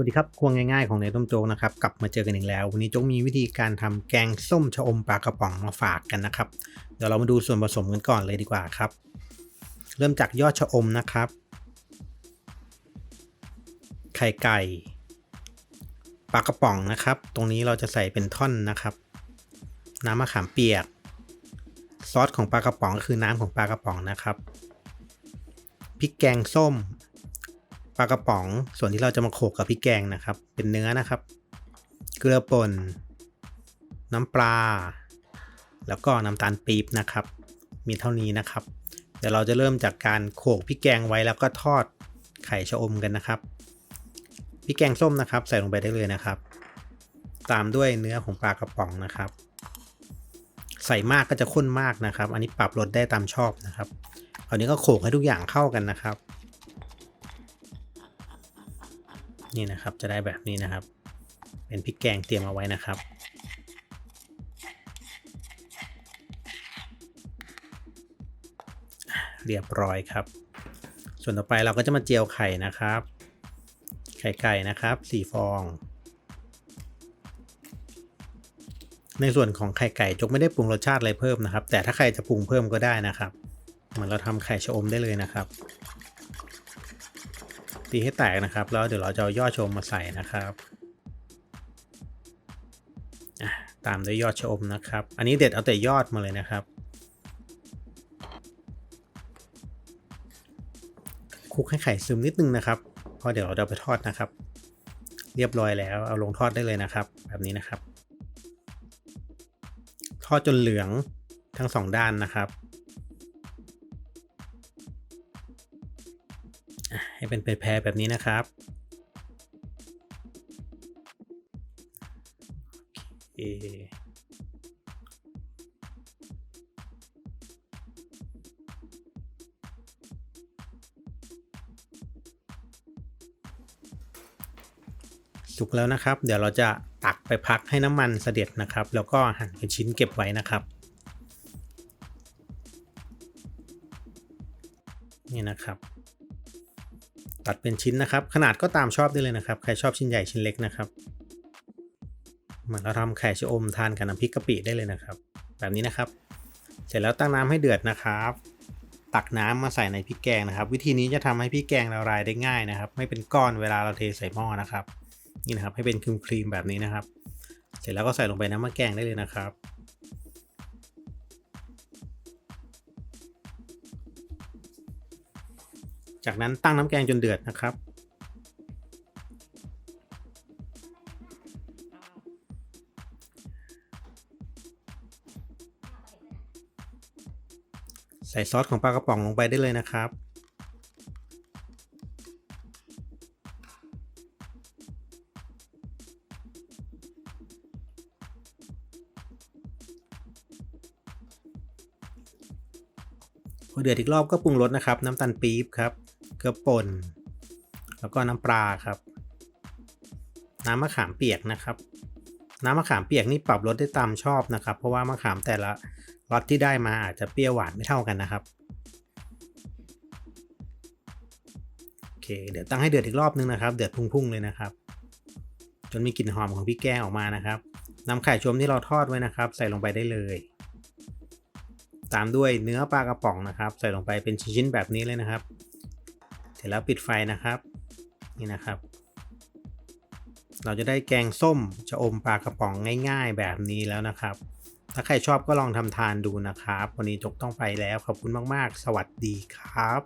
วัสดีครับครัวง่ายๆของเนยต้มโจ๊กนะครับกลับมาเจอกันอีกแล้ว วันนี้โจ๊กมีวิธีการทำแกงส้มชะอมปลากระป๋องมาฝากกันนะครับ เดี๋ยวเรามาดูส่วนผสมกันก่อนเลยดีกว่าครับ เริ่มจากยอดชะอมนะครับ ไข่ไก่ปลากระป๋องนะครับ ตรงนี้เราจะใส่เป็นท่อนนะครับ น้ำมะขามเปียก ซอสของปลากระป๋องก็คือน้ำของปลากระป๋องนะครับพริกแกงส้ม ปลากระป๋องส่วนที่เราจะมาโขกกับพริกแกงนะครับ เป็นเนื้อนะครับ เกลือป่น น้ำปลา แล้วก็น้ำตาลปี๊บนะครับ มีเท่านี้นะครับ เดี๋ยวเราจะเริ่มจากการโขกพริกแกงไว้แล้วก็ทอดไข่ชะอมกันนะครับพริกแกงส้มนะครับ ใส่ลงไปได้เลยนะครับ ตามด้วยเนื้อของปลากระป๋องนะครับ ใส่มากก็จะข้นมากนะครับ อันนี้ปรับรสได้ตามชอบนะครับคราวนี้ก็โขกให้ทุกอย่างเข้ากันนะครับ นี่นะครับจะได้แบบนี้นะครับ เป็นพริกแกงเตรียมเอาไว้นะครับ เรียบร้อยครับ ส่วนต่อไปเราก็จะมาเจียวไข่นะครับ ไข่ไก่นะครับสี่ฟอง ในส่วนของไข่ไก่จกไม่ได้ปรุงรสชาติอะไรเพิ่มนะครับ แต่ถ้าใครจะปรุงเพิ่มก็ได้นะครับ เหมือนเราทำไข่ชะอมได้เลยนะครับ ตีให้แตกนะครับ แล้วเดี๋ยวเราจะเอายอดชมมาใส่นะครับตามด้วยยอดชมนะครับ อันนี้เด็ดเอาแต่ยอดมาเลยนะครับคลุกให้ไข่ซึมนิดนึงนะครับเพราะเดี๋ยวเราจะไปทอดนะครับ เรียบร้อยแล้วเอาลงทอดได้เลยนะครับ แบบนี้นะครับ ทอดจนเหลืองทั้งสองด้านนะครับ ให้เป็นแพรแบบนี้นะครับโอเคสุกแล้วนะครับ เดี๋ยวเราจะตักไปพักให้น้ำมันเสด็จนะครับ แล้วก็หั่นเป็นชิ้นเก็บไว้นะครับ นี่นะครับ ตัดเป็นชิ้นนะครับ ขนาดก็ตามชอบได้เลยนะครับ ใครชอบชิ้นใหญ่ชิ้นเล็กนะครับเหมือนเราทำไข่ชะอมทานกับน้ำพริกกะปิได้เลยนะครับ แบบนี้นะครับ เสร็จแล้วตั้งน้ำให้เดือดนะครับ ตักน้ำมาใส่ในพริกแกงนะครับ วิธีนี้จะทำให้พริกแกงละลายได้ง่ายนะครับ ไม่เป็นก้อนเวลาเราเทใส่หม้อนะครับ นี่นะครับให้เป็นครีมๆแบบนี้นะครับ เสร็จแล้วก็ใส่ลงไปน้ำมะแกงได้เลยนะครับ จากนั้นตั้งน้ำแกงจนเดือดนะครับ ใส่ซอสของปลากระป๋องลงไปได้เลยนะครับ พอเดือดอีกรอบก็ปรุงรสนะครับ น้ำตาลปี๊บครับ เกลือป่น แล้วก็น้ำปลาครับ น้ำมะขามเปียกนะครับ น้ำมะขามเปียกนี่ปรับรสได้ตามชอบนะครับ เพราะว่ามะขามแต่ละรสที่ได้มาอาจจะเปรี้ยวหวานไม่เท่ากันนะครับโอเค เดี๋ยวตั้งให้เดือดอีกรอบนึงนะครับ เดือดพุ่งๆเลยนะครับ จนมีกลิ่นหอมของพริกแกงออกมานะครับนำไข่ชมที่เราทอดไว้นะครับ ใส่ลงไปได้เลยตามด้วยเนื้อปลากระป๋องนะครับ ใส่ลงไปเป็นชิ้นๆแบบนี้เลยนะครับ สร็จแล้วปิดไฟนะครับ นี่นะครับ เราจะได้แกงส้มจะอมปลากระป๋องง่าย ๆ แบบนี้แล้วนะครับ ถ้าใครชอบก็ลองทำทานดูนะครับ วันนี้จกต้องไปแล้วขอบคุณมากๆ สวัสดีครับ